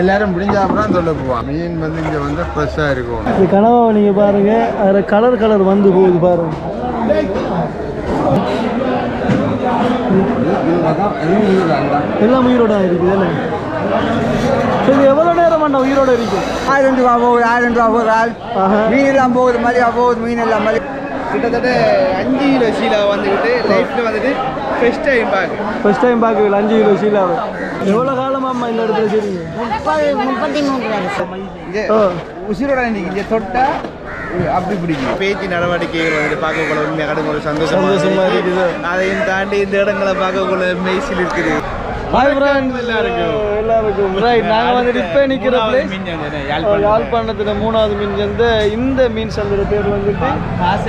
எல்லாரும் முடிஞ்சா அப்புறம் சொல்ல போவான் மீன் வந்து இங்கே வந்து ஃப்ரெஷ்ஷாக இருக்கும். இந்த கனவாவை நீங்கள் பாருங்க அதில் கலர் கலர் வந்து போகுது பாருங்க. எல்லாம் உயிரோட இருக்குது சரி எவ்வளோ நேரம் அண்ணா உயிரோட இருக்கு? ஆயிரம் ரூபா போகுது ஆயிரம் ரூபா போகுது. மீன் எல்லாம் போகுது மதியா போகுது மீன் எல்லாம் மதி கிட்டத்தட்ட அஞ்சு கிலோ சீலா வந்துக்கிட்டு லைஃப்ல வந்துட்டு ஃபர்ஸ்ட் டைம் பார்க்க ஃபர்ஸ்ட் டைம் பார்க்கல அஞ்சு கிலோ சீலாவை எவ்வளோ காலமா அம்மா இந்த இடத்துல செய்றீங்க முப்பது முப்பத்தி வருஷம் உசிரோட இன்னைக்கு இங்கே தொட்டா அப்படி பிடிக்கும். பேச்சு நடவடிக்கைகள் வந்துட்டு பார்க்கக்குள்ள உண்மையாக கடும் ஒரு சந்தோஷமா சந்தோஷமா இருக்குது. அதையும் தாண்டி இந்த இடங்களை பார்க்கக்குள்ள மெய்சில் இருக்குது ஹாய் ஃப்ரெண்ட்ஸ் எல்லாருக்கும். எல்லாருக்கும் ரைட் நாங்கள் வந்துட்டு இப்போ நிற்கிற பிளேஸ் யாழ்ப்பாணத்தில் மூணாவது மீன் சந்தை இந்த மீன் சந்தையோட பேர் வந்துட்டு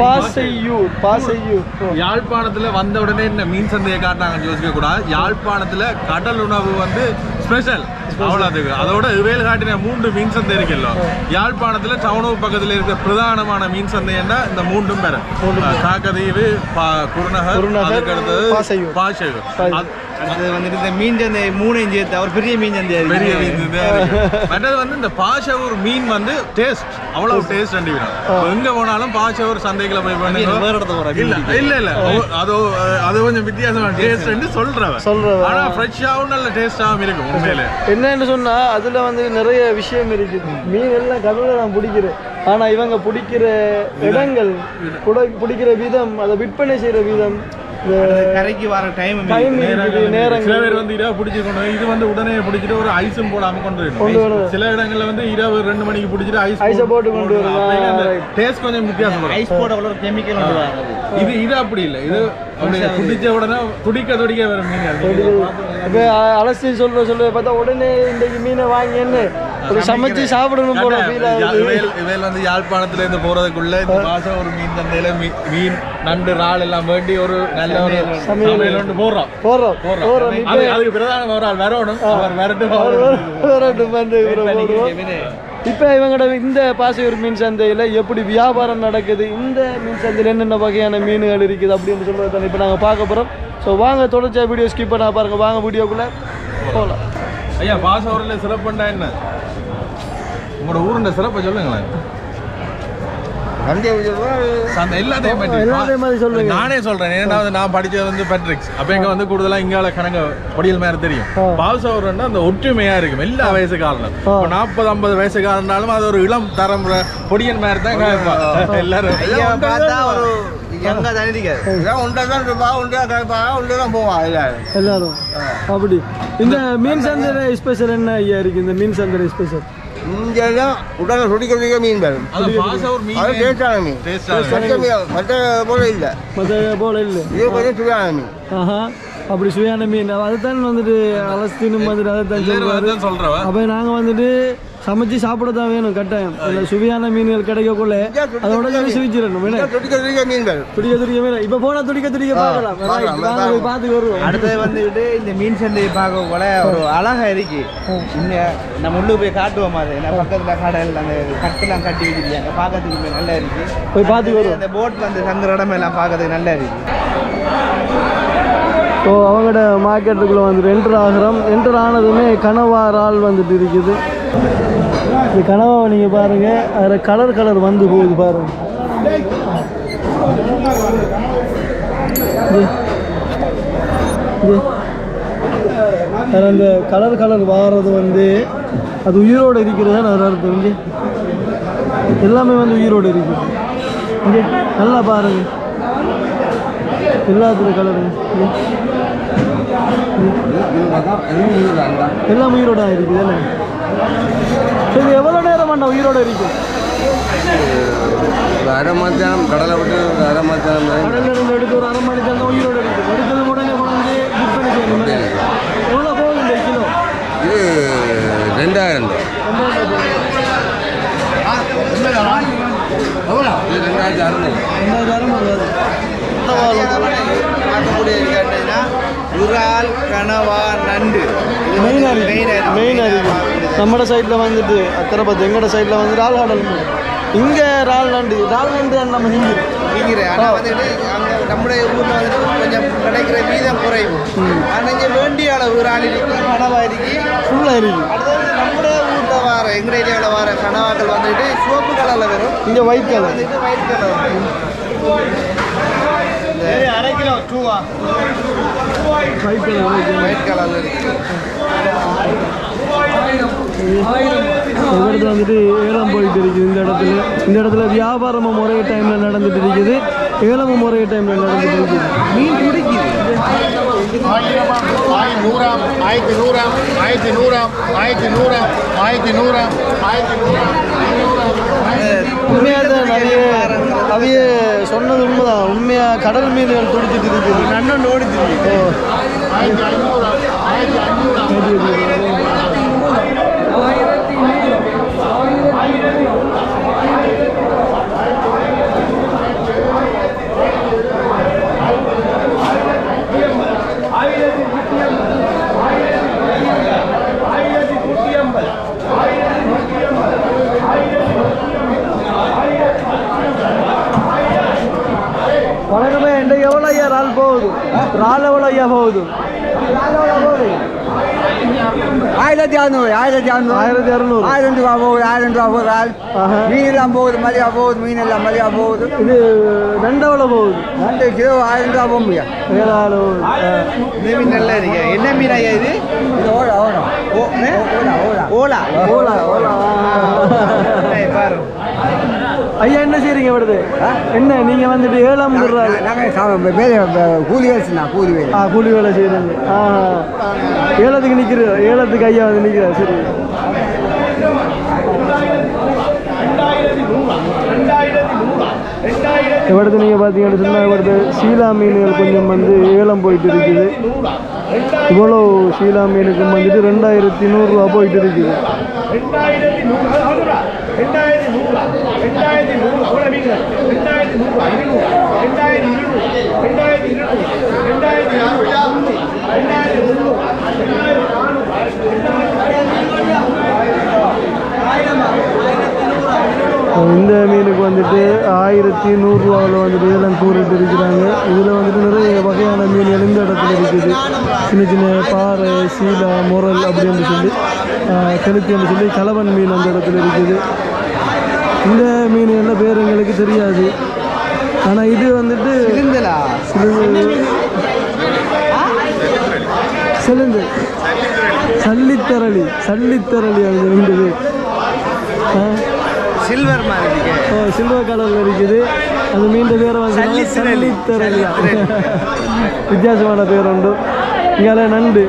பாசையூர் பாசையூர் யாழ்ப்பாணத்துல வந்த உடனே இந்த மீன் சந்தையை காட்டினாங்கன்னு யோசிக்க கூடாது. யாழ்ப்பாணத்துல கடல் உணவு வந்து ஸ்பெஷல் அவ்வளோதுக்கு அதோட இவையில் காட்டின மூன்று மீன் சந்தை இருக்குல்ல. யாழ்ப்பாணத்துல டவுனூர் பக்கத்துல இருக்க பிரதானமான மீன் சந்தை என்ன? இந்த மூன்றும் பேர் காக்கதீவு குருநகர், அதுக்கு அடுத்தது பாசையூர். பாசையூர். அது- வந்துட்டு இந்த மீன் சந்தை மூணையும் சேர்த்து அவர் பெரிய மீன் சந்தை பெரிய மீன். மற்றது வந்து இந்த பாஷவூர் மீன் வந்து டேஸ்ட் அவ்வளவு டேஸ்ட் அண்டி எங்க போனாலும் பாஷவூர் சந்தைக்குள்ள போய் பண்ணுங்க வேற இடத்துல போறாங்க. இல்ல இல்ல இல்ல. அது அது கொஞ்சம் வித்தியாசமான டேஸ்ட் சொல்றவன். சொல்றவன். ஆனா ஃப்ரெஷ்ஷாவும் நல்ல டேஸ்டாவும் இருக்கும் உண்மையிலே. என்னன்னு சொன்னா அதுல வந்து நிறைய விஷயம் இருக்குது மீன் எல்லாம் கடல்ல நான் பிடிக்கிறேன். ஆனா இவங்க பிடிக்கிற இடங்கள் புட- பிடிக்கிற விதம் அதை விற்பனை செய்யற விதம் கரைக்கு வர டைம் டைம் இருக்குது சில பேர் வந்து இரவு பிடிச்சிக்கணும் இது வந்து உடனே பிடிச்சிட்டு ஒரு ஐஸும் போடாம கொண்டு வரணும். சில இடங்கள்ல வந்து இரவு ரெண்டு மணிக்கு பிடிச்சிட்டு ஐஸ் ஐஸை போட்டு கொண்டு வரணும். டேஸ்ட் கொஞ்சம் வித்தியாசம் ஐஸ் போட உள்ள கெமிக்கல் வந்து இது இது அப்படி இல்ல. இது குடிச்ச உடனே துடிக்க துடிக்க வர மீன். இப்போ அலசி சொல்ற சொல்ல பார்த்தா உடனே இன்றைக்கு மீனை வாங்கி என்ன? ஒரு சமைச்சு சாப்பிடணும் போல ஃபீல் ஆகுது. இவையில் வந்து யாழ்ப்பாணத்துல இருந்து போறதுக்குள்ள இந்த மாசம் ஒரு மீன் சந்தையில மீன் நண்டு இறால் எல்லாம் வேண்டி ஒரு நல்ல ஒரு சமையல் ஒன்று போடுறோம். போடுறோம். அது- அதுக்கு பிரதான ஒரு ஆள் வரணும். அவர் வரட்டு வரட்டும். வந்து. இப்போ இவங்களோட இந்த பாசையூர் மீன் சந்தையில் எப்படி வியாபாரம் நடக்குது? இந்த மீன் சந்தையில் என்னென்ன வகையான மீன்கள் இருக்குது அப்படின்னு சொல்கிறது தான் இப்போ நாங்கள் பார்க்க போகிறோம் ஸோ வாங்க தொடர்ச்சியாக வீடியோ ஸ்கிப் பண்ண பாருங்க. வாங்க வீடியோக்குள்ளே போகலாம் ஐயா பாசவரில் சிறப்புண்டா என்ன? உங்களோட ஊருண்ட சிறப்பை சொல்லுங்களேன். சந்தை மாதிரி. நானே சொல்றேன். ஏன்னா நான் படிச்சது வந்து பெட்ரிக்ஸ் அப்ப எங்க வந்து கூடுதலா இங்கால கணக்கு பொடியல் மேல தெரியும். ஆ. பாசவரன்னா அந்த ஒற்றுமையா இருக்கும். எல்லா வயசுக்காரனும். இப்போ நாற்பது ஐம்பது அது ஒரு இளம் தரம்புற பொடியன் மாதிரி தான் காய்ப்பான். எல்லாரும் எங்க எல்லாரும். அப்படி. இந்த மீன் சந்தையில் ஸ்பெஷல் என்ன ஐயா இருக்குது இந்த மீன் சந்தையில் ஸ்பெஷல் இங்கே தான் உடனே சுடிக்கிறதுக்கே மீன் வரும். அது மீன். டேஸ்டான மற்ற போல இல்லை. மற்ற போல இல்லை. இது கொஞ்சம் சுவையான மீன். ஆஹா. அப்படி சுவையான மீன். அதுதான் வந்துட்டு அலஸ்தீனும் வந்துட்டு அதை தான் சொல்றவன் அப்போ நாங்கள் வந்துட்டு சமைச்சு சாப்பிட தான் வேணும் கட்டாயம். இல்லை சுவையான மீன்கள் கிடைக்கக்குள்ள அதோட சுவிச்சிடணும் மீன் துடிக்க துடிக்க வேணும் இப்போ போனால் துடிக்க துடிக்க பார்க்கலாம். பார்த்து வருவோம். அடுத்தது வந்துட்டு இந்த மீன் சந்தையை பார்க்க கூட ஒரு அழகா இருக்கு. இந்த நம்ம உள்ளுக்கு போய் காட்டுவோம் அது. ஏன்னா பக்கத்துல கடல் அந்த கட்டெல்லாம் கட்டி வச்சிருக்காங்க. பார்க்கறதுக்கு நல்லா இருக்கு. போய் பார்த்து வருவோம். அந்த போட் வந்து தங்குற இடம் எல்லாம் பார்க்கறதுக்கு நல்லா இருக்கு. ஸோ அவங்களோட மார்க்கெட்டுக்குள்ளே வந்துட்டு என்டர் ஆகிறோம். என்டர் ஆனதுமே கனவா இறால் வந்துட்டு இருக்குது. இந்த கனவாவை நீங்கள் பாருங்கள் அதில் கலர் கலர் வந்து போகுது பாருங்க. அந்த கலர் கலர் வாடுறது வந்து அது உயிரோடு இருக்கிறது தான் ஒரு அர்த்தம் இங்கே எல்லாமே வந்து உயிரோடு இருக்குது. இங்கே நல்லா பாருங்க. எல்லாத்துல கலரு எல்லாம் உயிரோட இருக்குது என்ன சரி எவ்வளோ நேரம் அண்ணா உயிரோட இருக்கும் அரை மத்தியானம் கடலை விட்டு ஒரு அரை மத்தியானம் கடல்ல இருந்து எடுத்து ஒரு அரை மணி நேரம் உயிரோட இருக்கும் எடுத்தது உடனே கொண்டாந்து விற்பனை செய்யணும் என்ன? எவ்வளோ போகுது இந்த கிலோ? இது ரெண்டாயிரம் இது ரெண்டாயிரத்தி அறுநூறு. ரெண்டாயிரம் வருது உரால் கனவா நண்டு. மெயின் அரிசி. மெயின் அரிசி நம்மட சைடில் வந்துட்டு அக்கறை பார்த்து எங்கட சைடில் வந்து ரால் ஹாடல் இங்கே ரால் நண்டு. ரால் நண்டு நம்ம ஹிந்தி விற்கிறேன் ஆனால் வந்துட்டு அங்கே நம்முடைய ஊரில் வந்துட்டு கொஞ்சம் கிடைக்கிற வீதம் குறைவு. ஆனால் இங்கே வேண்டிய அளவு ஆள் இருக்கு கனவா இருக்கு. ஃபுல்லாக இருக்கு. அடுத்தது நம்முடைய ஊரில் வர எங்கள் ஏரியாவில் வர கனவாக்கள் வந்துட்டு சிவப்பு கலரில் வரும். இங்கே ஒயிட் கலர் வந்துட்டு ஒயிட் கலர் அரை கிலோ டூவா ஒயிட் கலர் ஒயிட் கலரில் இருக்கு. இந்த இடத்துல வந்துட்டு ஏலம் போயிட்டு இருக்குது இந்த இடத்துல. இந்த இடத்துல வியாபாரமும் ஒரே டைமில் நடந்துட்டு இருக்குது. ஏலமும் ஒரே டைமில் நடந்துட்டு இருக்குது. மீன் பிடிக்குது. நூறாம் ஆயிரத்தி நூறாம் ஆயிரத்தி நூறாம் ஆயிரத்தி நூறாம் ஆயிரத்தி நூறாம் ஆயிரத்தி நூறாம். உண்மையாக நிறைய அவைய சொன்னது உண்மைதான். உண்மையாக கடல் மீன்கள் துடிச்சிட்டு இருக்குது நன்னொன்று ஓடிச்சு ஓ. இறால் எவ்வளோ ஐயா போகுது ஆயிரத்தி அறுநூறு ஆயிரத்தி அறுநூறு ஆயிரத்தி இரநூறு ஆயிரம் ரூபா போகுது ஆயிரம் ரூபா போகுது ஆள். மீன் எல்லாம் போகுது மதியா போகுது மீன் எல்லாம் மதியா போகுது இது ரெண்டு எவ்வளோ போகுது ரெண்டு கிலோ ஆயிரம் ரூபா போக ஆ. இந்த மீன் நல்லா இருக்கு என்ன மீன் ஐயா இது இது ஓடா ஓடா ஓ என்ன? ஓடா ஓடா ஓலா ஓலா ஓலா ஏய், பாரு ஐயா என்ன செய்றீங்க வருது? என்ன நீங்க வந்துட்டு ஏழாம் வேலை கூலி வேலை கூலி வேலை. ஆ கூலி வேலை செய்யறீங்க ஆ ஏலத்துக்கு நிற்கிற ஏலத்துக்கு ஐயா வந்து நிற்கிறார் சரி. இவடத்து நீங்கள் பார்த்தீங்கன்னு சொன்னால் இவடத்து சீலா மீன்கள் கொஞ்சம் வந்து ஏலம் போயிட்டு இருக்குது இவ்வளோ சீலா மீனுக்கும் வந்துட்டு ரெண்டாயிரத்தி நூறுரூவா போயிட்டு இருக்குது இந்த மீனுக்கு வந்துட்டு ஆயிரத்தி நூறுரூவாவில் வந்துட்டு இதெல்லாம் கூறிட்டு இருக்கிறாங்க இதில் வந்துட்டு நிறைய வகையான மீன்கள் இந்த இடத்துல இருக்குது. சின்ன சின்ன பாறை சீலா முரல் அப்படின்னு சொல்லி கெளுத்தின்னு சொல்லி கலவன் மீன் அந்த இடத்துல இருக்குது. இந்த மீன் என்ன பேர் எங்களுக்கு தெரியாது. ஆனால் இது வந்துட்டு சிலிந்து சல்லித்தரளி. சல்லித்தரளி அது பேர் ஆ சில்வர் மாதிரி ஓ சில்வர் கலர்ல இருக்குது. அது மீண்ட பேரை வந்து சல்லித்தரலியா வித்தியாசமான பேர் உண்டு இங்கால நண்டு.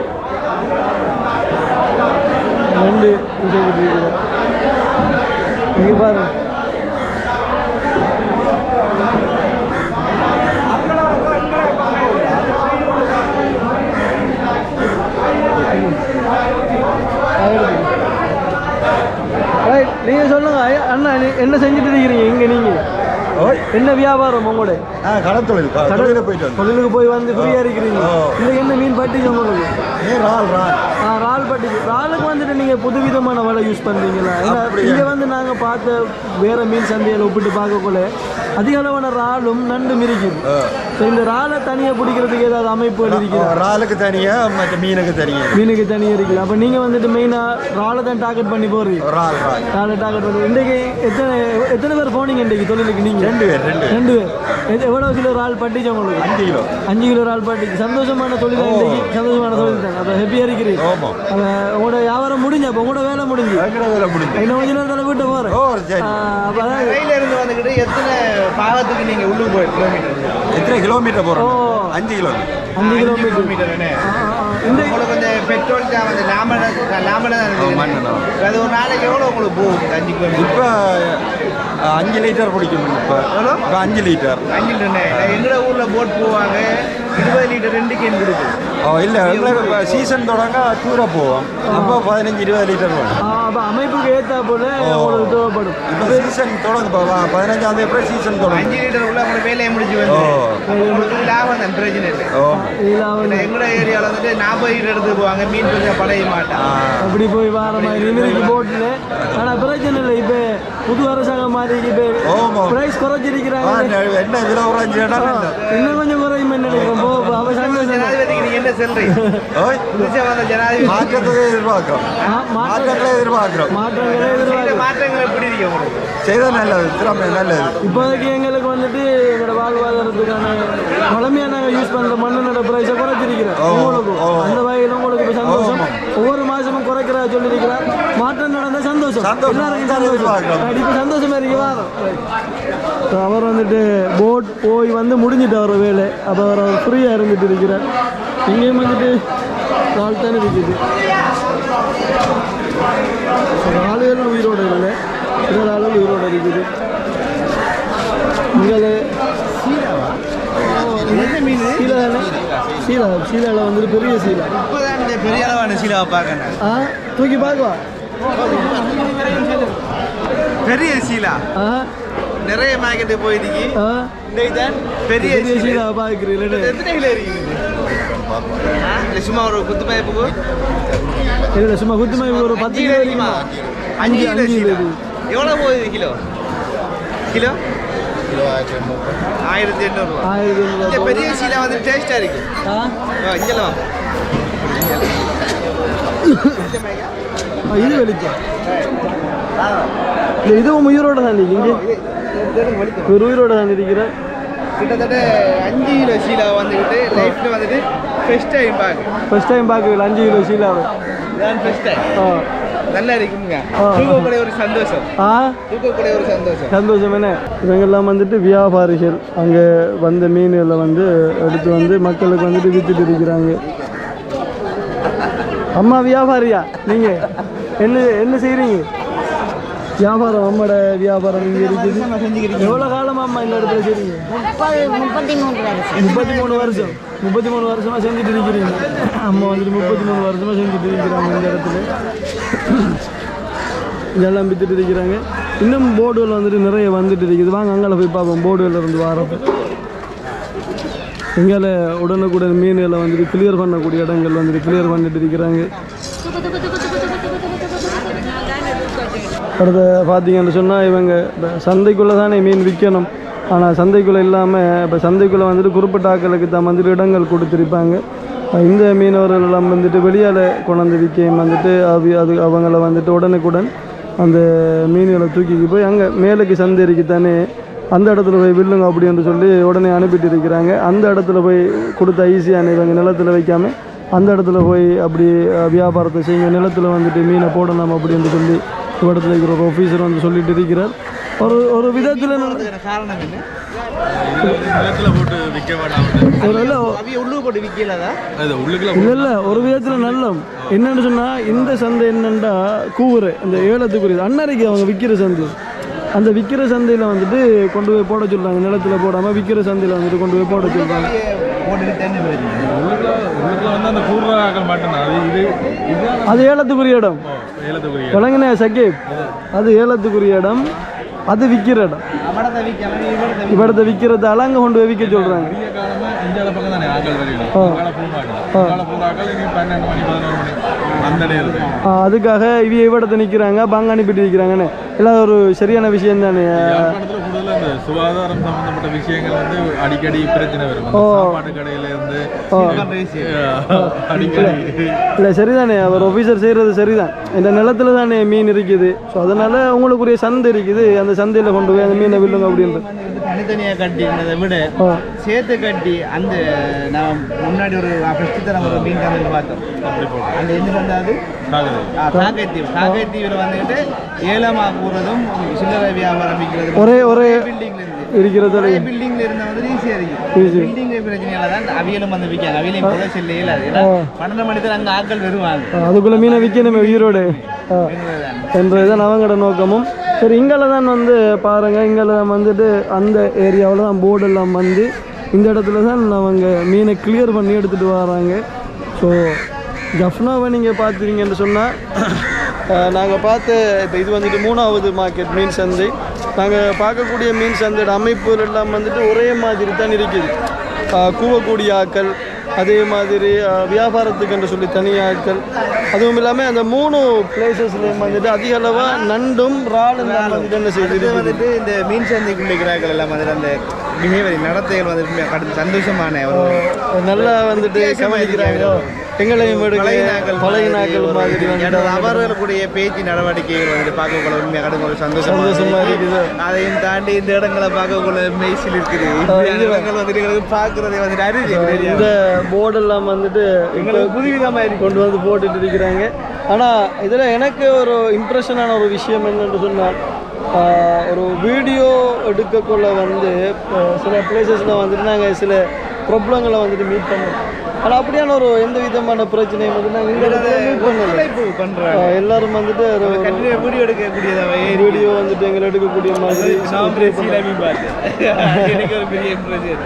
நண்டு. இங்கே பாருங்க ரைட் நீங்கள் சொல்லுங்க ஐயா, அண்ணா நீ என்ன செஞ்சுட்டு இருக்கிறீங்க இங்கே நீங்கள் என்ன வியாபாரம் உங்களோட? கடத்தொழில் கடலில் போயிட்டு தொழிலுக்கு போய் வந்து ஃப்ரீயா இருக்கிறீங்க. இந்த என்ன மீன் பட்டிச்சு உங்களுக்கு? ரால் ரால் ஆ ரால் பட்டிச்சு ராலுக்கு வந்துட்டு நீங்க புதுவிதமான வலை யூஸ் பண்றீங்களா? ஏன்னா இங்க வந்து நாங்க பார்த்த வேற மீன் சந்தையில ஒப்பிட்டு பார்க்கக்குள்ள அதிக அளவான ராலும் நண்டு மிரிக்குது So, இந்த ராலை தனியா பிடிக்கிறதுக்கு ஏதாவது அமைப்புகள் இருக்குதா ராலுக்கு தனியா மற்ற மீனுக்கு தனியா? மீனுக்கு தனியா இருக்குல்ல அப்ப நீங்க வந்துட்டு மெயினா ராலை தான் டார்கெட் பண்ணி போறீங்க. ரால் ரால். டார்கெட் பண்ணி இன்றைக்கு எத்தனை எத்தனை பேர் போனீங்க இன்றைக்கு தொழிலுக்கு நீங்க? ரெண்டு பேர் ரெண்டு பேர். ரெண்டு பேர். எவ்வளவு கிலோ ரால் பட்டிச்சு உங்களுக்கு? அஞ்சு கிலோ. அஞ்சு கிலோ இறால் பாட்டிக்கு சந்தோஷமான தொழில் சந்தோஷமான தொழில் தான்? அப்போ ஹெப்பியாக இருக்கிறீங்க. அப்போ உங்களோட வியாபாரம் முடிஞ்சு அப்போ உங்களோட வேலை முடிஞ்சு? வேலை முடிஞ்சு. இன்னும் கொஞ்ச நேரத்தில் வீட்டை போகிறேன் அப்போ வந்துக்கிட்டு எத்தனை பாகத்துக்கு நீங்க உள்ளுக்கு போய் கிலோமீட்டர் எத்தனை கிலோமீட்டர் ஓ. போறோம் அஞ்சு கிலோமீட்டர் அஞ்சு கிலோமீட்டர் இந்த உங்களுக்கு இந்த பெட்ரோல் வந்து மண்ணெண்ணெய் தான். அது ஒரு நாளைக்கு எவ்வளோ உங்களுக்கு போகுது அஞ்சு கிலோமீட்டர் இப்போ அஞ்சு லிட்டர் பிடிக்கும் இப்போ? இப்போ அஞ்சு லிட்டர் அஞ்சு லிட்டர் எங்கட ஊர்ல போட் போவாங்க? இருபது லிட்டர் ரெண்டு கேன் கொடுக்கும். ஓ இல்லை எங்களுக்கு இப்போ சீசன் தொடங்க டூர போவோம். அப்போ பதினஞ்சு இருபது லிட்டர் வரும். அப்போ அமைப்புக்கு ஏற்றா போல உங்களுக்கு தேவைப்படும். இப்போ சீசன் தொடங்க பதினஞ்சாம் தேதி அப்புறம் சீசன் தொடங்கும் அஞ்சு லிட்டர் உள்ள உங்களுக்கு வேலையை முடிச்சு வந்து. உங்களுக்கு லாபம் தான் பிரச்சனை இல்லை. ஓ. இதில் எங்கட ஏரியாவில் வந்துட்டு நாற்பது லிட்டர் எடுத்து போவாங்க மீன் கொஞ்சம் பழைய மாட்டான் அப்படி போய் வார மாதிரி போட்டில் ஆனால் பிரச்சனை இல்லை இப்போ புது அரசாங்கம் இப்போ ஆமா. பிரைஸ் குறைச்சிருக்கிறாங்க என்ன இடம் இல்லை. இன்னும் கொஞ்சம் குறையும் நினைக்கிறோம் என்ன சொல்றீங்க? மாற்றத்தை எதிர்பார்க்கிறோம். மாற்றங்களை எதிர்பார்க்கிறோம். மாற்றங்களே எதிர்பார்க்கிறோம். மாற்றங்கள் எப்படி இருக்கு உங்களுக்கு? செய்த நல்லது திறமை நல்லது. இப்போதைக்கு எங்களுக்கு வந்துட்டு எங்களோட வாழ்வாதாரத்துக்கான வளமையாக நாங்கள் யூஸ் பண்ணுற மண்ணோட ப்ரைஸை குறைச்சிருக்கிறோம். உங்களுக்கு. அந்த வகையில் உங்களுக்கு இப்போ சந்தோஷம். ஒவ்வொரு மாதமும் குறைக்கிறா சொல்லியிருக்கிறார். மாற்றம் நடந்த சந்தோஷம். இப்போ சந்தோஷமா இருக்கு அவர் வந்துட்டு போட் போய் வந்து முடிஞ்சிட்டு அவர் வேலை. அப்போ அவர் ஃப்ரீயாக இருந்துட்டு இருக்கிறார். இங்கேயும் வந்துட்டு நாள் தானே இருக்குது ஆளுகள் உயிரோடு இல்லை. சில ஆளுகள் உயிரோடு இருக்குது. இங்கே சீலா சீலாவில் வந்துட்டு பெரிய சீலா. பெரிய அளவான சீலாவை பார்க்கணும். ஆ? தூக்கி பார்க்கவா? பெரிய சீலா. ஆ. நிறைய மார்க்கெட்டு போயிருக்கு இந்த இதான் பெரிய பெரிய சீலா. சீலாவை பார்க்குறீங்களே. எத்தனை கிலோ இருக்குது சும்மா ஒரு குத்து பயப்புக்கு இல்லை சும்மா குத்துமா ஒரு பத்து கிலோ இருக்குமா அஞ்சு கிலோ. கிலோ எவ்வளோ போகுது கிலோ? கிலோ? ஆயிரத்தி எண்ணூறுவா ஆயிரத்தி இந்த ஐநூறுபா பெரிய சீலா வந்து டேஸ்டா இருக்கு. இங்கெல்லாம் இது வெளிச்சம். இல்லை இதுவும் உயிரோட தான் இங்கே? ஒரு உயிரோட தான் இருக்கிற கிட்டத்தட்ட அஞ்சு கிலோ சீலா வந்துக்கிட்டு வந்துட்டு ஃபர்ஸ்ட் டைம் பார்க்க. ஃபர்ஸ்ட் டைம் பார்க்கல அஞ்சு கிலோ சீலாவை. இதான் ஃபர்ஸ்ட் டைம் ஆ. நல்லா இருக்குங்க. ஆ. தூக்கக்கூடிய ஒரு சந்தோஷம். ஆ? தூக்கக்கூடிய ஒரு சந்தோஷம். சந்தோஷம் என்ன? இவங்கெல்லாம் வந்துட்டு வியாபாரிகள். அங்கே வந்த மீன்களை வந்து எடுத்து வந்து மக்களுக்கு வந்துட்டு வித்துட்டு இருக்கிறாங்க. அம்மா வியாபாரியா நீங்க? என்ன என்ன செய்கிறீங்க வியாபாரம் அம்மட வியாபாரம் இங்கே இருக்குது. எவ்வளோ காலமாக அம்மா இந்த இடத்துல செய்கிறீங்க முப்பத்தி வருஷம் முப்பத்தி மூணு வருஷம். முப்பத்தி மூணு வருஷமா செஞ்சுட்டு இருக்கிறீங்க. அம்மா வந்துட்டு முப்பத்தி மூணு வருஷமா செஞ்சுட்டு இருக்கிறாங்க இந்த இடத்துல. இதெல்லாம் வித்துட்டு இருக்கிறாங்க. இன்னும் போர்டுகள் வந்துட்டு நிறைய வந்துட்டு இருக்குது. வாங்க அங்கே போய் பார்ப்போம். போர்டுகள் இருந்து வரப்போ. எங்களை உடனுக்குடன் மீன்களை வந்துட்டு கிளியர் பண்ணக்கூடிய இடங்கள் வந்துட்டு கிளியர் பண்ணிட்டு இருக்கிறாங்க. அடுத்து பார்த்தீங்கன்னு சொன்னால் இவங்க இப்போ சந்தைக்குள்ளே தானே மீன் விற்கணும் ஆனால் சந்தைக்குள்ளே இல்லாமல் இப்போ சந்தைக்குள்ளே வந்துட்டு குறிப்பிட்ட ஆக்களுக்கு தான் வந்துட்டு இடங்கள் கொடுத்துருப்பாங்க. இந்த மீனவர்கள் எல்லாம் வந்துட்டு வெளியால் கொண்டாந்து விற்கையும் வந்துட்டு அது அது அவங்கள வந்துட்டு உடனுக்குடன் அந்த மீன்களை தூக்கிக்கு போய் அங்கே மேலுக்கு சந்தைக்கு தானே அந்த இடத்துல போய் வில்லுங்க அப்படின்னு சொல்லி உடனே அனுப்பிட்டு இருக்கிறாங்க. அந்த இடத்துல போய் கொடுத்த ஈஸியான இவங்க நிலத்தில் வைக்காமல் அந்த இடத்துல போய் அப்படி வியாபாரத்தை செய்யுங்க நிலத்தில் வந்துட்டு மீனை போடலாம் அப்படின்னு சொல்லி இடத்துல இருக்கிற ஒரு ஆஃபீஸர் வந்து சொல்லிட்டு இருக்கிறார். ஒரு ஒரு விதத்தில் காரணம் என்ன? ஒரு விதத்தில் நல்லம் என்னன்னு சொன்னால் இந்த சந்தை என்னண்டா? கூவுற இந்த ஏலத்துக்குரியது. அன்னரைக்கு அவங்க விற்கிற சந்தை. அந்த விற்கிற சந்தையில் வந்துட்டு கொண்டு போய் போட சொல்கிறாங்க நிலத்தில் போடாமல் விற்கிற சந்தையில் வந்துட்டு கொண்டு போய் போட சொல்கிறாங்க அது இது இதுதான் அது ஏலத்துக்குரிய இடம். ஏலத்துக்குரிய விளங்கின சக்கேப் அது ஏலத்துக்குரிய இடம். அது விற்கிற இடம். இவடத்தை விற்கிறதால அங்கே கொண்டு போய் விற்க சொல்கிறாங்க ஆ. அதுக்காக இவிய இவடத்தை நிற்கிறாங்க பங்கு அனுப்பிட்டு நிற்கிறாங்கன்னு எல்லாம் ஒரு சரியான விஷயம் தானே? இந்த சுகாதாரம் சம்பந்தப்பட்ட விஷயங்கள் வந்து அடிக்கடி பிரச்சனை வரும். சாப்பாட்டு கடையில இருந்து அடிக்கடி இல்லை சரிதானே அவர் ஆஃபீஸர் செய்கிறது சரிதான் இந்த நிலத்துல தானே மீன் இருக்குது ஸோ அதனால உங்களுக்குரிய சந்தை இருக்குது அந்த சந்தையில் கொண்டு போய் அந்த மீனை வில்லுங்க அப்படின்ட்டு வந்து தனித்தனியாக கட்டினதை விட சேர்த்து கட்டி அந்த நான் முன்னாடி ஒரு ஃபஸ்ட்டு தரம் ஒரு மீன் கம்பெனி பார்த்தோம் அந்த எந்த வந்தாது சாகுது. காக்கைத்தீவு காக்கைத்தீவில் வந்துக்கிட்டு ஏலமா போகிறதும் சில்லறை வியாபாரம் விற்கிறதும் ஒரே ஒரே பில்டிங்ல இருந்து. இருக்கிறது ஒரே பில்டிங்ல இருந்த வந்து ஈஸியா இருக்கு. பிரச்சனையால தான் அவியலும் வந்து விற்காங்க அவியலையும் போல செல்ல இயலாது ஏன்னா பன்னெண்டு மணி தான் அங்கே ஆட்கள் வருவாங்க. அதுக்குள்ளே மீனை விற்கணுமே உயிரோடு. என்றதுதான் அவங்களோட நோக்கமும். சரி இங்கால தான் வந்து பாருங்க. இங்கால வந்துட்டு அந்த ஏரியாவில் தான் போர்டு எல்லாம் வந்து இந்த இடத்துல தான் அவங்க மீனை கிளியர் பண்ணி எடுத்துகிட்டு வராங்க. ஸோ ஜஃப்னாவை நீங்கள் பார்த்துருங்கன்னு சொன்னால் நாங்கள் பார்த்த இப்போ இது வந்துட்டு மூணாவது மார்க்கெட் மீன் சந்தை. நாங்கள் பார்க்கக்கூடிய மீன் சந்தையோட அமைப்புகள் எல்லாம் வந்துட்டு ஒரே மாதிரி தான் இருக்குது. கூவக்கூடிய ஆக்கள் அதே மாதிரி வியாபாரத்துக்கு என்று சொல்லி தனியாட்கள் அதுவும் இல்லாமல் அந்த மூணு பிளேசஸ்லேயும் வந்துட்டு அதிக அளவாக நண்டும் தான் வந்துட்டு என்ன இது செய்யுது வந்துட்டு இந்த மீன் சந்தைக்குள்ள இருக்கிறார்கள் எல்லாம் வந்துட்டு அந்த பிஹேவியர் நடத்தைகள் வந்துட்டு சந்தோஷமான நல்லா வந்துட்டு கவனிக்கிறாங்க எங்களையும் நாட்கள் மாதிரி அவர்களுடைய பேச்சு நடவடிக்கைகள் வந்துட்டு பார்க்கக்குள்ள உண்மையாக ஒரு சந்தோஷமா சந்தோஷமா இருக்குது. அதையும் தாண்டி இந்த இடங்களை பார்க்கக்குள்ள மெய்சில் இருக்குது. இடங்கள் வந்துட்டு எங்களுக்கு பார்க்கறதே வந்துட்டு அருதி இந்த போர்டெல்லாம் வந்துட்டு எங்களுக்கு புதுவிதமாக கொண்டு வந்து போட்டுட்டு இருக்கிறாங்க. ஆனால் இதில் எனக்கு ஒரு இம்ப்ரெஷனான ஒரு விஷயம் என்னன்னு சொன்னால் ஒரு வீடியோ எடுக்கக்குள்ள வந்து சில பிளேசஸில் வந்துட்டு நாங்கள் சில ப்ராப்ளங்களை வந்துட்டு மீட் பண்ணோம். ஆனால் அப்படியான ஒரு எந்த விதமான பிரச்சனையும் ஆஹ், எல்லாரும் வந்துட்டு வீடியோ எடுக்கக்கூடியதாக வீடியோ வந்துட்டு எங்களை எடுக்கக்கூடிய மாதிரி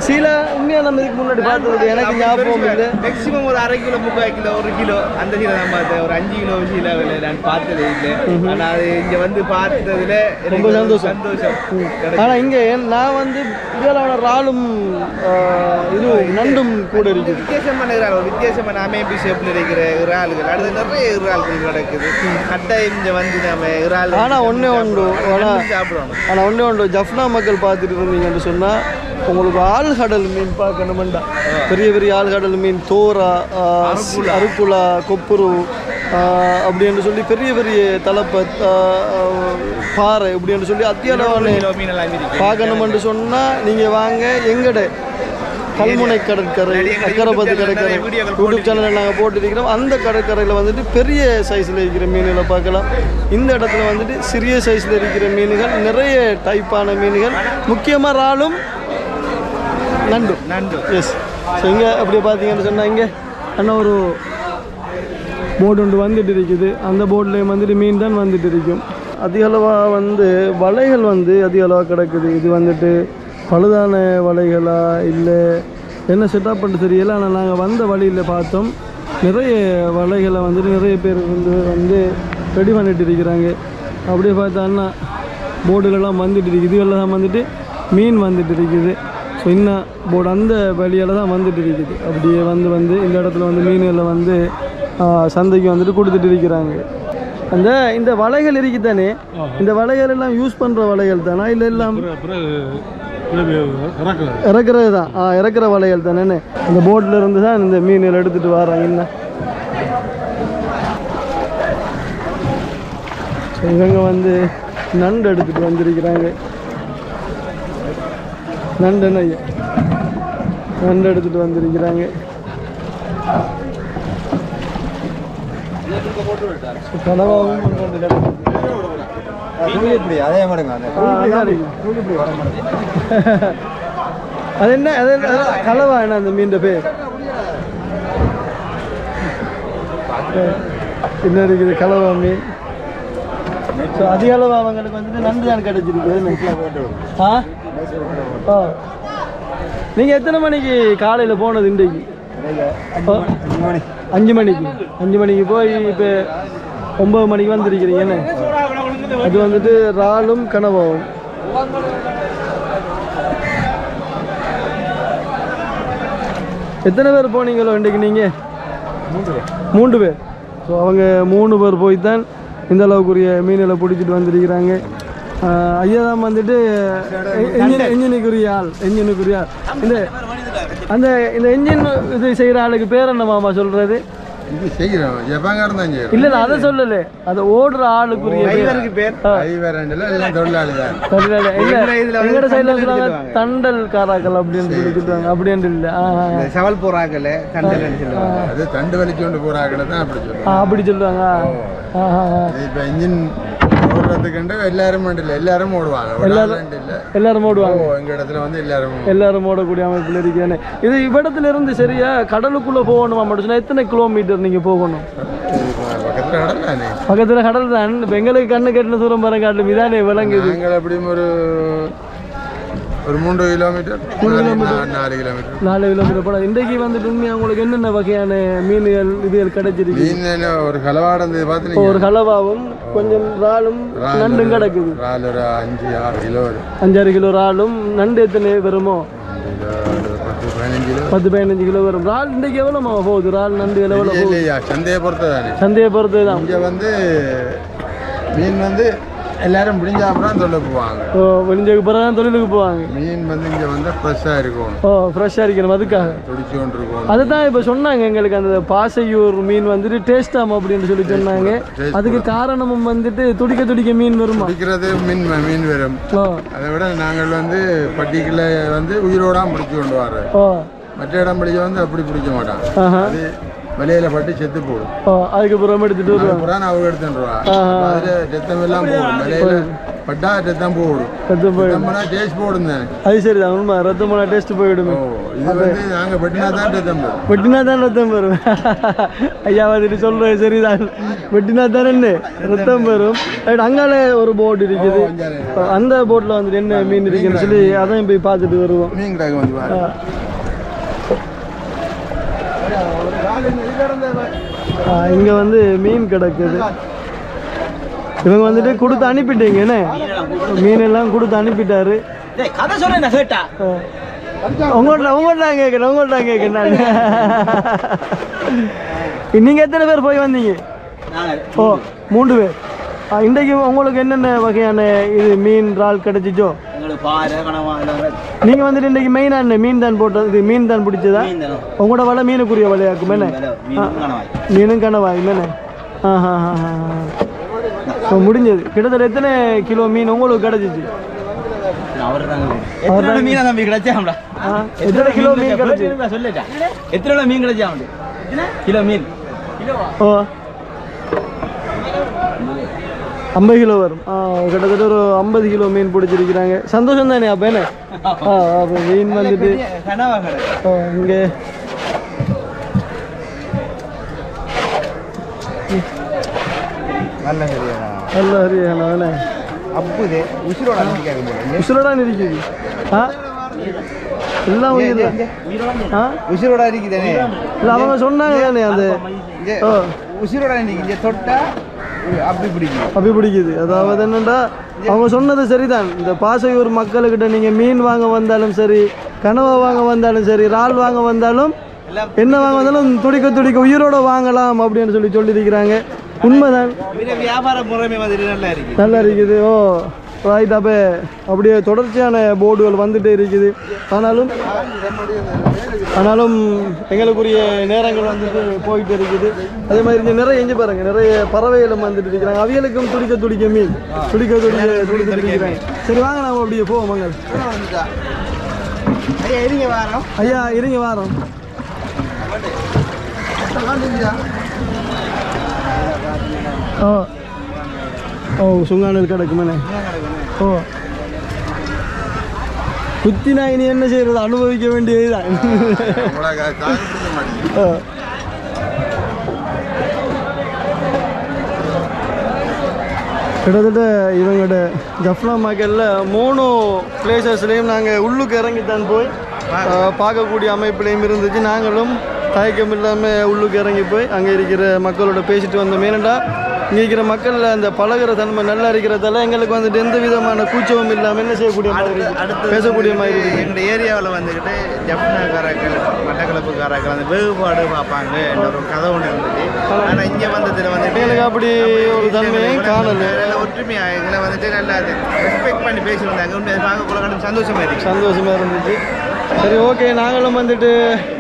சில உண்மையாக நம்ம இதுக்கு முன்னாடி பார்த்தது எனக்கு ஞாபகம் இல்லை. மேக்ஸிமம் ஒரு அரை கிலோ முக்கால் கிலோ ஒரு கிலோ அந்த சீலை நான் பார்த்தேன். ஒரு அஞ்சு கிலோ சீலாவில் நான் பார்த்ததே இல்லை. ஆனால் அது இங்கே வந்து பார்த்ததுல ரொம்ப சந்தோஷம். சந்தோஷம். ஆனால் இங்கே நான் வந்து இதில் ஆஹ், இது நண்டும் கூட இருக்குது. இறால் ஒரு வித்தியாசமான அமைப்பு ஷேப்பில் இருக்கிற இறால்கள் அடுத்து நிறைய இறால்கள் கிடக்குது கட்டாயம் இங்கே வந்து நம்ம இறால் ஆனா ஒண்ணே ஒன்று, ஆனா- சாப்பிடணும் ஆனால் ஒன்றே ஒன்று. ஜஃப்னா மக்கள் பார்த்துட்டு இருந்தீங்கன்னு சொன்னால் உங்களுக்கு ஆழ்கடல் மீன் பார்க்கணுமெண்டா. பெரிய பெரிய ஆழ்கடல் மீன் தோரா அருக்குலா கொப்புரு அப்படின்னு சொல்லி பெரிய பெரிய தலைப்பத் ஆஹ், பாறை இப்படின்னு சொல்லி அத்தியாவசிய கிலோ மீனெல்லாம் இருக்கு பார்க்கணுமென்று சொன்னால் நீங்கள் வாங்க எங்கட கல்முனை கடற்கரை அக்கரைப்பத்து கடற்கரை யூடியூப் சேனலில் நாங்கள் போட்டுருக்கிறோம். அந்த கடற்கரையில் வந்துட்டு பெரிய சைஸில் இருக்கிற மீன்களை பார்க்கலாம். இந்த இடத்துல வந்துட்டு சிறிய சைஸில் இருக்கிற மீன்கள் நிறைய டைப்பான மீன்கள் முக்கியமாக இறாலும் நண்டும் நண்டு. எஸ் ஸோ இங்கே அப்படியே பார்த்தீங்கன்னு சொன்னால் இங்கே அண்ணா ஒரு போட் ஒன்று வந்துட்டு இருக்குது. அந்த போட்லேயும் வந்துட்டு மீன் தான் வந்துட்டு இருக்கும். அதிக அளவாக வந்து வலைகள் வந்து அதிக அளவாக கிடக்குது. இது வந்துட்டு பழுதான வலைகளா? இல்லை என்ன செட்டப் பண்ணிட்டு தெரியல. ஆனால் நாங்கள் வந்த வழியில் பார்த்தோம். நிறைய வலைகளை வந்துட்டு நிறைய பேர் வந்து வந்து ரெடி பண்ணிட்டு இருக்கிறாங்க. அப்படியே பார்த்தோன்னா போர்டுகள்லாம் வந்துட்டு இருக்குது. இதுகளில் தான் வந்துட்டு மீன் வந்துட்டு இருக்குது. ஸோ இன்னும் போர்டு அந்த வழியால் தான் வந்துட்டு இருக்குது. அப்படியே வந்து வந்து இந்த இடத்துல வந்து மீன்களை வந்து சந்தைக்கு வந்துட்டு கொடுத்துட்டு இருக்கிறாங்க. அந்த இந்த வலைகள் இருக்குதானே? இந்த வலைகள் எல்லாம் யூஸ் பண்ணுற வலைகள் தானா? இல்லை எல்லாம் இறக்குறது தான். ஆ இறக்குற வலைகள் தானே இந்த போட்டில் இருந்து தான் இந்த மீன்கள் எடுத்துகிட்டு வராங்க. என்ன? இவங்க வந்து நண்டு எடுத்துகிட்டு வந்திருக்கிறாங்க. நண்டு ஐயா நண்டு எடுத்துகிட்டு வந்திருக்கிறாங்க. ஸோ கனவாகவும் கொண்டு அதே மாதிரிங்க. அது. என்ன அது கலவா என்ன அந்த மீன் பேர் என்ன இருக்குது கலவா மீன்? ஸோ அதிக அளவு அவங்களுக்கு வந்துட்டு தான் கிடைச்சிருக்கு. ஆ? ஆ நீங்கள் எத்தனை மணிக்கு காலையில் போனது இன்றைக்கு? அஞ்சு மணிக்கு. அஞ்சு மணிக்கு போய் இப்போ ஒம்பது மணிக்கு வந்திருக்கிறீங்க என்ன? அது வந்துட்டு இறாலும் கனவாவும். எத்தனை பேர் போனீங்களோ இன்றைக்கு நீங்கள் மூன்று பேர். ஸோ அவங்க மூணு பேர் போய் தான் இந்த அளவுக்குரிய மீன்களை பிடிச்சிட்டு வந்திருக்கிறாங்க. ஐயா தான் வந்துட்டு எஞ்சினுக்குரிய ஆள் எஞ்சினுக்குரிய ஆள். இந்த அந்த இந்த என்ஜின் இது செய்கிற ஆளுக்கு பேர் என்ன மாமா சொல்கிறது இது செய்கிறோம் ஜப்பாங்காரன் தான் செய்கிறோம் இல்லை அதை சொல்லலை. அது ஓடுற ஆளுக்குரிய டிரைவருக்கு பேர். ஐவரண்டில் எல்லாம் தொழிலாளி தான். தொழிலாளி. இல்ல எங்கட சைடுல தண்டல் சொல்லுவாங்க சொல்லுவாங்க. தண்டல் காராக்கள் அப்படின்னு சொல்லி சொல்லுவாங்க அப்படின்ட்டு இல்லை. செவல் போறாங்கல்ல தண்டல்னு சொல்லுவாங்க. அது தண்டு வலிச்சு கொண்டு போகிறாக்களை தான் அப்படி ஆ சொல்லுவோம் அப்படி சொல்லுவாங்க. இப்போ இன்ஜின் ஓடுறதுக்குண்டு எல்லாரும் இல்லை எல்லாரும் ஓடுவாங்க. எல்லாரும் ஓ ஓடுவாங்க. எங்கள் இடத்துல வந்து எல்லாரும் எல்லாரும் ஓடக்கூடிய அமைப்பில் இருக்கேன்னு இது இவ்விடத்துல இருந்து சரியா கடலுக்குள்ள போகணுமா மட்டும் எத்தனை கிலோமீட்டர் நீங்க போகணும்? பக்கத்தில் கடல் தானே? எங்களுக்கு கண்ணு கட்டின தூரம் பாருங்க காட்டிலும் இதானே விளங்குது. நாங்கள் எப்படியும் ஒரு ஒரு மூன்று கிலோமீட்டர் நா- நாலு கிலோமீட்டர் நாலு கிலோமீட்டர் போல. இன்றைக்கு வந்துட்டு உண்மையா உங்களுக்கு என்னென்ன வகையான மீன்கள் இதுகள் கிடைச்சிருக்கு? மீன் ஒரு கலவாடம் பார்த்து ஒரு கலவாவும் கொஞ்சம் இறாலும் நண்டும் கிடக்குது. இறால் ஒரு அஞ்சு ஆறு கிலோ அஞ்சாறு கிலோ இறாலும் நண்டு எத்தனை வருமோ? பத்து பதினஞ்சு கிலோ. வரும். இறால் இன்றைக்கு எவ்வளோமா போகுது? இறால் நண்டு எவ்வளோ சந்தையை பொறுத்து தானே. சந்தையை பொறுத்து தான். இங்கே வந்து மீன் வந்து எல்லாரும் பிடிஞ்ச அப்புறம் சொல்ல போவாங்க. ஓ வெளிஞ்சதுக்கு பிறகு தான் தொழிலுக்கு போவாங்க. மீன் வந்து இங்கே வந்து ஃப்ரெஷ்ஷாக இருக்கணும் ஓ ஃப்ரெஷ்ஷாக இருக்கணும் அதுக்காக. துடிச்சு கொண்டு இருக்கணும் அதுதான் இப்போ சொன்னாங்க எங்களுக்கு அந்த பாசையூர் மீன் வந்துட்டு டேஸ்டாம் அப்படின்னு சொல்லி சொன்னாங்க. அதுக்கு காரணமும் வந்துட்டு துடிக்க துடிக்க மீன் வருமா? பிடிக்கிறது மீன் மீன் வரும். அதை விட நாங்கள் வந்து பட்டிக்குள்ள வந்து உயிரோடாம பிடிச்சி கொண்டு வர்றோம் ஓ. மற்ற இடம் பிடிச்ச வந்து அப்படி பிடிக்க மாட்டாங்க வெளியில பட்டு செத்து போடும். ஓ அதுக்கு புறம் எடுத்துட்டு வருவாங்க அவங்க எடுத்துருவா. அதுல ரத்தம் எல்லாம் போடும். வெளியில பட்டா ரத்தம் போடும். ரத்தம் போய் ரத்தம்னா டேஸ்ட் போடும் தானே அது சரிதான் உண்மை. ரத்தமான டேஸ்ட் போயிடுமே. இது வந்து நாங்க வெட்டினா தான் ரத்தம் போடும் வெட்டினா தான் ரத்தம் வரும். ஐயா வந்துட்டு சொல்றது சரிதான். வெட்டினா தானே என்ன? ரத்தம் வரும். அங்கால ஒரு போட் இருக்குது. அந்த போட்ல வந்துட்டு என்ன மீன் இருக்குன்னு சொல்லி அதையும் போய் பார்த்துட்டு வருவோம். மீன் கிடக்கு வந்து பாரு. ஆ, இங்க வந்து மீன் கிடக்குது. இவங்க வந்துட்டு கொடுத்து அனுப்பிட்டீங்க என்ன? மீன் எல்லாம் கொடுத்து அனுப்பிட்டாரு. உங்கள்ட்ட உங்கள்ட்ட கேட்கணும் உங்கள்ட்ட கேட்கணும் நான். நீங்க எத்தனை பேர் போய் வந்தீங்க? ஓ மூன்று பேர். இன்றைக்கு உங்களுக்கு என்னென்ன வகையான இது மீன் இறால் கிடைச்சிச்சோ? நீங்க வந்துட்டு இன்றைக்கு மெயினா என்ன? மீன் தான் போட்டது. மீன் தான் பிடிச்சதா? உங்களோட வலை மீனுக்குரிய வலையாக்கும் என்ன? மீனும் கனவாய். என்ன? முடிஞ்சது. கிட்டத்தட்ட எத்தனை கிலோ மீன் உங்களுக்கு கிடைச்சிச்சு? எத்தனை மீனா. தம்பி கிடைச்சாம்டா ஆ, எத்தனை கிலோ மீன் கிடைச்சி? எத்தனை மீன் கிடைச்சாம் கிலோ மீன். ஓ ஐம்பது கிலோ வரும். கிட்டத்தட்ட ஒரு ஐம்பது கிலோ மீன் பிடிச்சிருக்கிறாங்க. சந்தோஷம் தானே அப்போ என்ன? ஆ அப்போ மீன் வந்துட்டு இங்கே. நல்ல சரியா நல்ல ஹரியானா அப்புது உசுரோட உசுலடான் இருக்குது. ஆ? எல்லாம் உயிர். ஆ? உசுரோட இருக்குதானே இல்லை அவங்க சொன்னாங்க தானே அந்த ஓ. உசுரோட இங்க தொட்டா அப்படி பிடிக்கும் அப்படி பிடிக்குது. அதாவது என்னண்டா அவங்க சொன்னது சரிதான். இந்த பாசையூர் மக்களுக்கிட்ட நீங்கள் மீன் வாங்க வந்தாலும் சரி கனவா வாங்க வந்தாலும் சரி இறால் வாங்க வந்தாலும் என்ன வாங்க வந்தாலும் துடிக்க துடிக்க உயிரோட வாங்கலாம் அப்படின்னு சொல்லி சொல்லியிருக்கிறாங்க. உண்மைதான். வியாபார முறைமை மாதிரி நல்லா இருக்கு நல்லா இருக்குது. ஓ. ரைட் அப்போ அப்படியே தொடர்ச்சியான போர்டுகள் வந்துட்டே இருக்குது. ஆனாலும் ஆனாலும் எங்களுக்குரிய நேரங்கள் வந்துட்டு போயிட்டு இருக்குது. அதே மாதிரி இங்கே நிறைய எஞ்சி பாருங்க நிறைய பறவைகளும் வந்துட்டு இருக்கிறாங்க அவியலுக்கும் துடிக்க துடிக்க மீன் துடிக்க துடிக்க துடிக்க துடிக்கிறாங்க சரி வாங்க நாம அப்படியே போவோம் மங்கள் இருங்க வாரம். ஐயா இருங்க வாரம். ஓ ஓ சுங்கானல் கிடக்குமே ஓ குத்தி நான் இனி என்ன செய்யறது அனுபவிக்க வேண்டியதுதான். கிட்டத்தட்ட இவங்களோட ஜஃப்னா மார்க்கெட்டில் மூணு பிளேசஸ்லேயும் நாங்கள் உள்ளுக்கு இறங்கித்தான் போய் பார்க்கக்கூடிய அமைப்புலையும் இருந்துச்சு நாங்களும் தயக்கம் இல்லாமல் உள்ளுக்கு இறங்கி போய் அங்கே இருக்கிற மக்களோட பேசிட்டு வந்தோம் ஏனெண்டா இங்கே இருக்கிற மக்கள் அந்த பழகுற தன்மை நல்லா இருக்கிறதால எங்களுக்கு வந்துட்டு எந்த விதமான கூச்சமும் இல்லாமல் என்ன செய்யக்கூடிய மாதிரி. பேசக்கூடிய மாதிரி இருக்கு எங்கள் ஏரியாவில் வந்துக்கிட்டு ஜப்னாக்காரர்கள் மட்டக்களப்புக்காரர்கள் அந்த வேறுபாடு பார்ப்பாங்க என்ற ஒரு கதை ஒன்று இருந்துச்சு ஆனால் இங்கே வந்ததில் வந்துட்டு எங்களுக்கு அப்படி ஒரு தன்மையும் காணல. ஒற்றுமையாக எங்களை வந்துட்டு நல்லா ரெஸ்பெக்ட் பண்ணி பேசியிருந்தாங்க உண்மை பார்க்கக்குள்ள கண்டு சந்தோஷமா இருக்கு. சந்தோஷமா இருந்துச்சு. சரி ஓகே நாங்களும் வந்துட்டு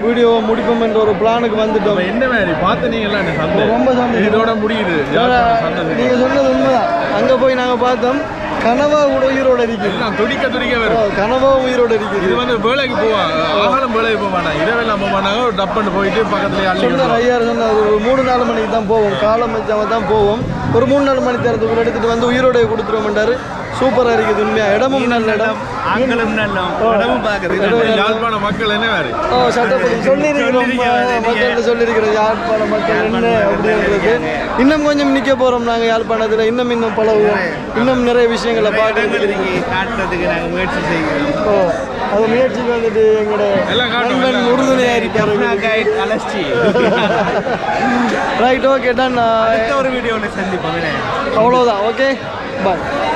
வீடியோ முடிப்போம் என்ற ஒரு பிளானுக்கு வந்துட்டோம். என்ன மாதிரி? பார்த்து நீங்களா சந்தை ரொம்ப சந்தோஷம். இதோட முடியுது. யாழ்ப்பாணம் சந்தை. நீங்க சொன்னது உண்மைதான். அங்க போய் நாங்க பார்த்தோம் கனவா கூட உயிரோட இருக்குது. எல்லாம் துடிக்க துடிக்க வரும். கனவா உயிரோட இது இருக்குது வந்து வேலைக்கு போவாங்க ஆகாரம் வேலைக்கு மாட்டாங்க. இரவெல்லாம் மாட்டாங்க ஒரு டப்புன்னு போயிட்டு பக்கத்துலயே அள்ளி ஐயா சொன்னார் ஒரு மூணு நாலு மணிக்கு தான் போவோம். காலம் வச்சாம தான் போவோம். ஒரு மூணு நாலு மணி நேரத்துக்குள்ள எடுத்துட்டு வந்து உயிரோட கொடுத்துருவோம்ட்டாரு சூப்பரா இருக்குது உண்மையா? இடமும் நல்ல இடம். ஆண்களும் நல்லா இடமும் பார்க்குது. இடம். யாழ்ப்பாண மக்கள் என்ன வேறு? ஓ சட்டப்படி சொல்லியிருக்கிறோம். மக்கள்கிட்ட சொல்லியிருக்கிறோம் யாழ்ப்பாண மக்கள் என்ன அப்படின்றது இன்னும் கொஞ்சம் நிற்க போகிறோம் நாங்கள் யாழ்ப்பாணத்தில். இன்னும் இன்னும் பழகுவோம். இன்னும் நிறைய விஷயங்களை பார்க்கறதுக்கு காட்டுறதுக்கு நாங்கள் முயற்சி செய்கிறோம். ஓ அது முயற்சிக்கு வந்துட்டு எங்களோட நண்பன் உறுதுணையாக இருக்காரு ரைட் ஓகே டன் ஒரு வீடியோவில் சந்திப்போம். அவ்வளோதான் ஓகே பாய்